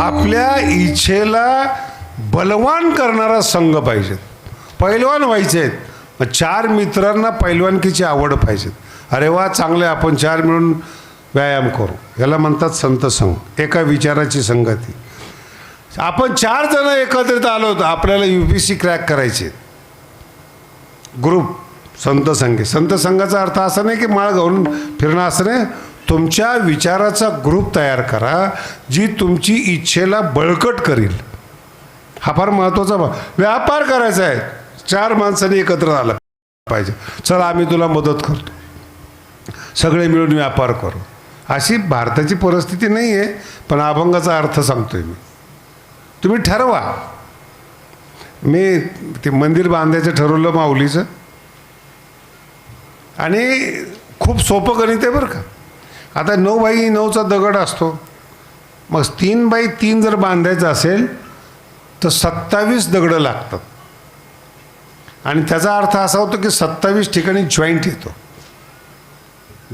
आपल्या इच्छेला बलवान करणारा संघ पाहिजेत. पैलवान व्हायचे आहेत मग चार मित्रांना पैलवानकीची आवड पाहिजेत. अरे वा चांगले आपण चार मिळून व्यायाम करू. याला म्हणतात संत संघ. एका विचाराची संगती. आपण चार जण एकत्रित आलो होतो. आपल्याला यू पी सी क्रॅक करायचे. ग्रुप संत संघे. संत संघाचा अर्थ असा नाही की माळ घालून फिरणं असं नाही. तुमच्या विचाराचा ग्रुप तयार करा जी तुमची इच्छेला बळकट करील. हा फार महत्त्वाचा भाग. व्यापार करायचा आहे. चार माणसांनी एकत्र आलं पाहिजे. चला आम्ही तुला मदत करतो. सगळे मिळून व्यापार करू. अशी भारताची परिस्थिती नाही आहे पण अभंगाचा अर्थ सांगतोय मी. तुम्ही ठरवा. मी ते मंदिर बांधायचं ठरवलं माऊलीचं. आणि खूप सोपं गणित आहे बरं का. आता नऊ बाई नऊचा दगड असतो. मग तीन बाई तीन जर बांधायचं असेल तर सत्तावीस दगडं लागतात. आणि त्याचा अर्थ असा होतो की सत्तावीस ठिकाणी जॉईंट येतो.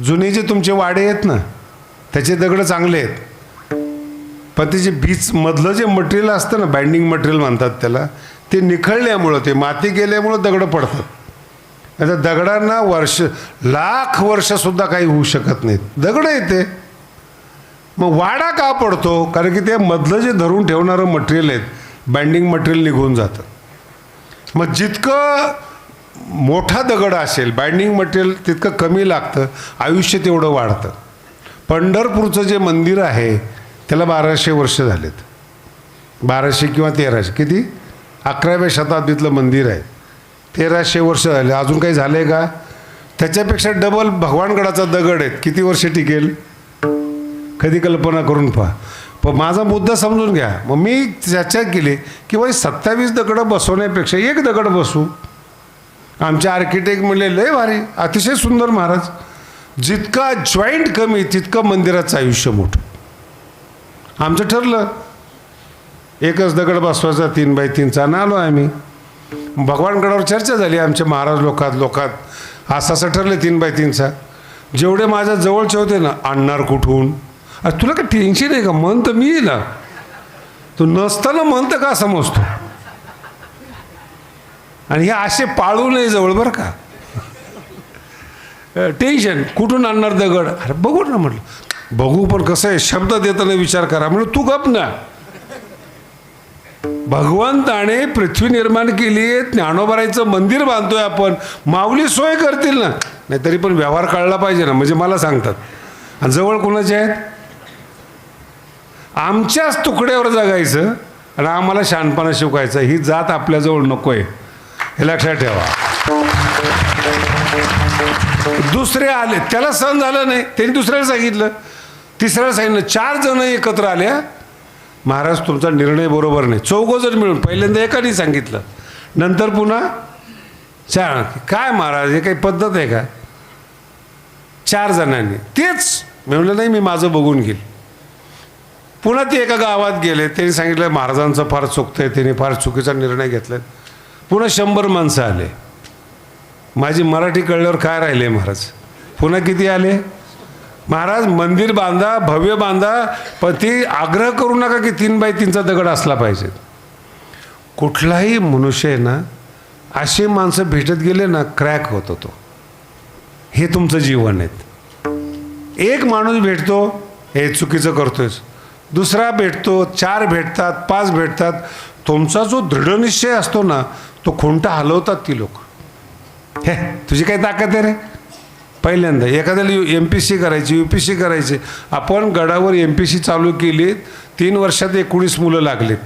जुने जे तुमचे वाडे आहेत ना त्याचे दगडं चांगले आहेत. पण ते जे बीच मधलं जे मटेरियल असतं ना बँडिंग मटेरियल म्हणतात त्याला ते निखळल्यामुळं ते माती गेल्यामुळं दगडं पडतात. आता दगडांना वर्ष लाख वर्षसुद्धा काही होऊ शकत नाहीत. दगडं येते मग वाडा का पडतो? कारण की ते मधलं जे धरून ठेवणारं मटेरियल आहेत बँडिंग मटेरियल निघून जातं. मग जितकं मोठा दगड असेल बाइंडिंग मटेरियल तितकं कमी लागतं आयुष्य तेवढं वाढतं. पंढरपूरचं जे मंदिर आहे त्याला बाराशे वर्ष झालेत. बाराशे किंवा तेराशे किती? अकराव्या शताब्दीतलं मंदिर आहे. तेराशे वर्ष झाले. अजून काही झालं आहे का? त्याच्यापेक्षा डबल भगवानगडाचा दगड आहेत. किती वर्ष टिकेल? कधी कल्पना करून पहा. पण माझा मुद्दा समजून घ्या. मग मी चर्चा केली की बाई सत्तावीस दगडं बसवण्यापेक्षा एक दगड बसू. आमचे आर्किटेक्ट म्हणले लय भारी. अतिशय सुंदर महाराज. जितका जॉईंट कमी तितकं मंदिराचं आयुष्य मोठं. आमचं ठरलं. एकच दगड बसवायचा तीन बाय तीनचा आणि आलो आम्ही. भगवानगडावर चर्चा झाली आमच्या महाराज लोकात लोकात. असं असं ठरलं तीन बाय तीनचा जेवढे माझ्या जवळचे होते ना आणणार कुठून? अरे तुला काय टेन्शन आहे का? मन तर मी ना. तू नसताना मन तर का समजतो? आणि हे असे पाळू नये जवळ बरं का. टेन्शन कुठून आणणार दगड? अरे बघू ना म्हटलं. बघू पण कसं आहे शब्द देताना विचार करा. म्हणून तू गप ना. भगवंताने पृथ्वी निर्माण केली आहे ज्ञानोबारायचं मंदिर बांधतोय आपण. माऊली सोय करतील ना. नाही तरी पण व्यवहार कळला पाहिजे ना म्हणजे मला सांगतात. आणि जवळ कोणाचे आहेत? आमच्याच तुकड्यावर जगायचं आणि आम्हाला शहाणपणा शिकायचं ही जात आपल्याजवळ नको आहे हे लक्षात ठेवा. दुसरे आले. त्याला सहन झालं नाही. त्यांनी दुसऱ्याला सांगितलं. तिसऱ्याला सांगितलं चार जण एकत्र आल्या. महाराज तुमचा निर्णय बरोबर नाही. चौघं जण मिळून पहिल्यांदा एकाने सांगितलं. नंतर पुन्हा चार काय महाराज हे काही पद्धत आहे का? चार जणांनी. तेच म्हणलं नाही मी माझं बघून घेईल. पुन्हा ते एका गावात गेले. त्यांनी सांगितलं महाराजांचं फार चुकतं आहे त्यांनी फार चुकीचा निर्णय घेतला पुन्हा शंभर माणसं आले. माझी मराठी कळल्यावर काय राहिले महाराज? पुन्हा किती आले? महाराज मंदिर बांधा भव्य बांधा पण ते आग्रह करू नका की तीन बाय तीनचा दगड असला पाहिजे. कुठलाही मनुष्य आहे ना असे माणसं भेटत गेले ना क्रॅक होत होतो हे तुमचं जीवन आहे. एक माणूस भेटतो हे चुकीचं करतोयस. दुसरा भेटतो चार भेटतात पाच भेटतात. तुमचा जो दृढनिश्चय असतो ना तो खुंट हलवतात ती लोक. हे तुझी काय ताकद आहे रे? पहिल्यांदा एखाद्याला यू एम पी सी करायची यू पी सी करायची आपण गडावर एम पी सी चालू केली तीन वर्षात एकोणीस मुलं लागलीत.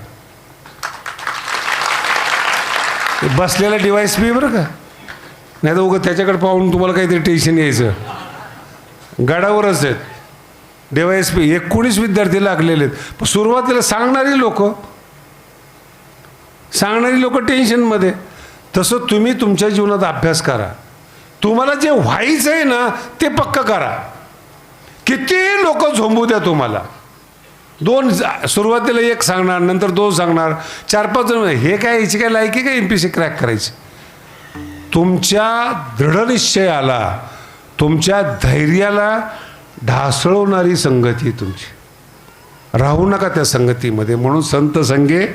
बसलेला डिवाईस बी बरं का? नाही तर उगं त्याच्याकडे पाहून तुम्हाला काहीतरी टेन्शन यायचं. गडावरच आहेत. डिवाईस पी एकोणीस विद्यार्थी लागलेले आहेत. पण सुरुवातीला सांगणारी लोक सांगणारी लोक टेन्शनमध्ये तसं तुम्ही तुमच्या जीवनात अभ्यास करा. तुम्हाला जे व्हायचं आहे ना ते पक्क करा. किती लोक झोंबू द्या तुम्हाला? दोन जा- सुरुवातीला एक सांगणार नंतर दोन सांगणार चार पाच जण हे काय याची काय लायकी काय एम पी सी क्रॅक करायची? तुमच्या दृढनिश्चयाला तुमच्या धैर्याला ढासळवणारी संगती तुमची. राहू नका त्या संगतीमध्ये. म्हणून संत संगे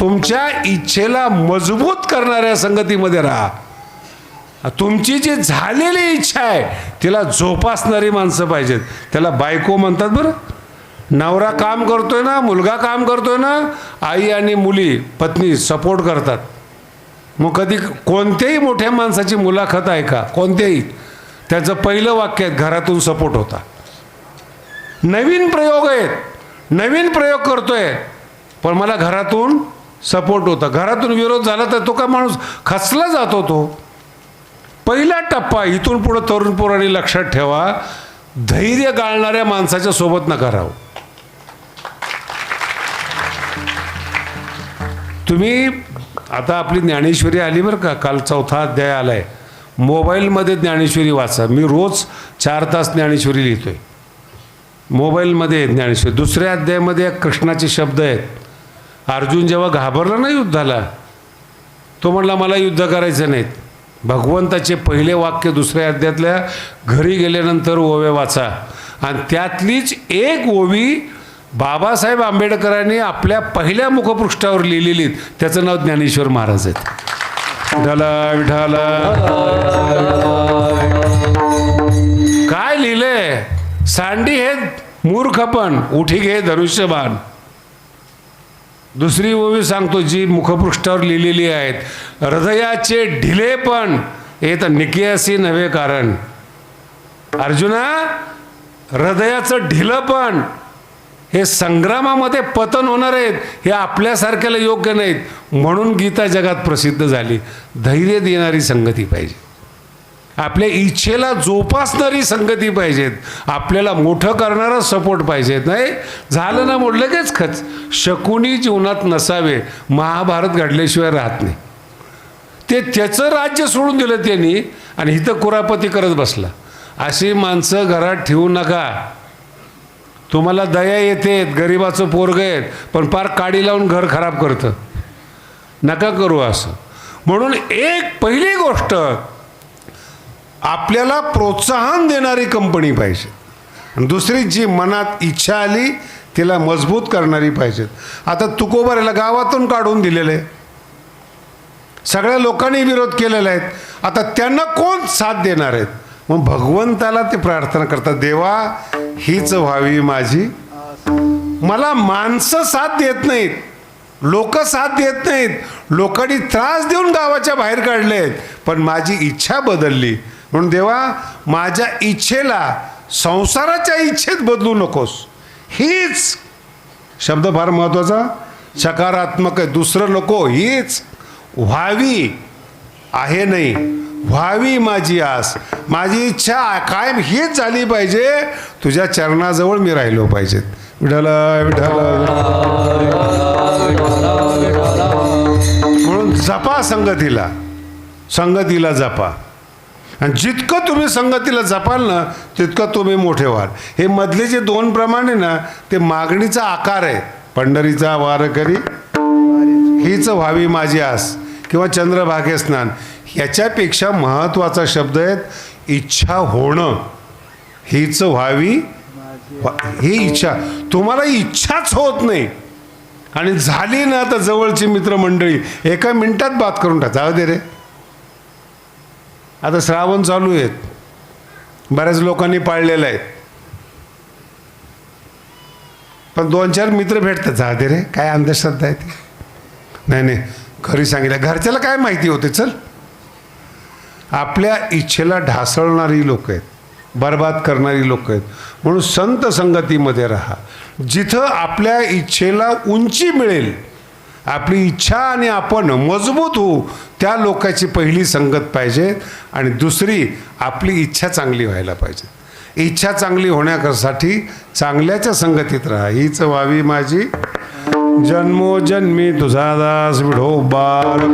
तुमच्या इच्छेला मजबूत करणाऱ्या संगतीमध्ये राहा. तुमची जी झालेली इच्छा आहे तिला जोपासणारी माणसं पाहिजेत. त्याला बायको म्हणतात बरं. नवरा काम करतोय ना मुलगा काम करतोय ना आई आणि मुली पत्नी सपोर्ट करतात. मग कधी कोणत्याही मोठ्या माणसाची मुलाखत आहे का कोणत्याही. त्याचं पहिलं वाक्य आहे घरातून सपोर्ट होता. नवीन प्रयोग आहेत. नवीन प्रयोग करतोय. पण मला घरातून सपोर्ट होता. घरातून विरोध झाला तर तो का माणूस खचला जातो तो? पहिला टप्पा इथून पुढं तरुण पोरांनी लक्षात ठेवा धैर्य गाळणाऱ्या माणसाच्या सोबत नका राहू. तुम्ही आता आपली ज्ञानेश्वरी आली बरं का काल चौथा अध्याय आलाय. मोबाईलमध्ये ज्ञानेश्वरी वाचा. मी रोज चार तास ज्ञानेश्वरी लिहितोय. मोबाईलमध्ये ज्ञानेश्वरी. दुसऱ्या अध्यायामध्ये कृष्णाचे शब्द आहेत. अर्जुन जेव्हा घाबरला ना युद्धाला तो म्हणला मला युद्ध करायचं नाहीत. भगवंताचे पहिले वाक्य दुसऱ्या अध्यातल्या घरी गेल्यानंतर ओव्या वाचा. आणि त्यातलीच एक ओवी बाबासाहेब आंबेडकरांनी आपल्या पहिल्या मुखपृष्ठावर लिहिलेली त्याचं नाव ज्ञानेश्वर महाराज आहेत. विठाला विठाला काय लिहिलंय? सांडी हे मूर्खपण उठी घे धनुष्यबाण. दुसरी ओवी सांगतो जी मुखपृष्ठावर लिहिलेली आहेत. हृदयाचे ढिलेपण हे तर निकियासी नव्हे कारण. अर्जुना हृदयाचं ढिलपण हे संग्रामामध्ये पतन होणार आहेत. हे आपल्यासारख्याला योग्य नाहीत. म्हणून गीता जगात प्रसिद्ध झाली. धैर्य देणारी संगती पाहिजे. आपल्या इच्छेला जोपासणारी संगती पाहिजेत. आपल्याला मोठं करणारा सपोर्ट पाहिजेत. नाही? झालं ना मोडलं लगेच खच. शकुनी जीवनात नसावे. महाभारत घडल्याशिवाय राहत नाही. ते त्याचं राज्य सोडून दिलं त्यांनी आणि इथं कुरापती करत बसला. अशी माणसं घरात ठेवू नका. तुम्हाला दया येते गरिबाचं पोरग आहेत पण पार काडी लावून घर खराब करतं. नका करू असं. म्हणून एक पहिली गोष्ट आपल्याला प्रोत्साहन देणारी कंपनी पाहिजे. आणि दुसरी जी मनात इच्छा आली तिला मजबूत करणारी पाहिजेत आता तुकोबाऱ्याला गावातून काढून दिलेलं. आहे सगळ्या लोकांनी विरोध केलेला आहेत आता त्यांना कोण साथ देणार आहेत मग भगवंताला ते प्रार्थना करतात देवा हीच व्हावी माझी. मला माणसं साथ देत नाहीत. लोक साथ देत नाहीत. लोकांनी त्रास देऊन गावाच्या बाहेर काढले आहेत पण माझी इच्छा बदलली. म्हणून देवा माझ्या इच्छेला संसाराच्या इच्छेत बदलू नकोस. हीच शब्द फार महत्त्वाचा. सकारात्मक आहे दुसरं नको हीच व्हावी आहे नाही. व्हावी माझी आस. माझी इच्छा कायम हीच झाली पाहिजे. तुझ्या चरणाजवळ मी राहिलो पाहिजेत विठाला विठाला म्हणून जपा संगतीला. संगतीला जपा. आणि जितकं तुम्ही संगतीला जपाल ना तितकं तुम्ही मोठे व्हाल. हे मधले जे दोन प्रमाणे ना ते मागणीचा आकार आहे. पंढरीचा वार करी हीच व्हावी माझी आस. किंवा चंद्रभागे स्नान ह्याच्यापेक्षा महत्त्वाचा शब्द आहेत इच्छा होणं. हीच व्हावी ही इच्छा. तुम्हाला इच्छाच होत नाही. आणि झाली ना तर जवळची मित्रमंडळी एका मिनिटात बात करून टाक. जाऊ दे रे. आता श्रावण चालू आहेत. बऱ्याच लोकांनी पाळलेलं आहे. पण दोन चार मित्र भेटतात जा रे काय अंधश्रद्धा आहे ती. नाही नाही घरी सांगितलं. घरच्याला काय माहिती होते चल. आपल्या इच्छेला ढासळणारी लोक आहेत बर्बाद करणारी लोक आहेत. म्हणून संत संगतीमध्ये राहा. जिथं आपल्या इच्छेला उंची मिळेल आपली इच्छा आणि आपण मजबूत होऊ त्या लोकाची पहिली संगत पाहिजे आणि दुसरी आपली इच्छा चांगली व्हायला पाहिजे. इच्छा चांगली होण्यासाठी चांगल्याच्या संगतीत राहा. हीच व्हावी माझी. जन्मोजन्मी तुझा दास विढो बार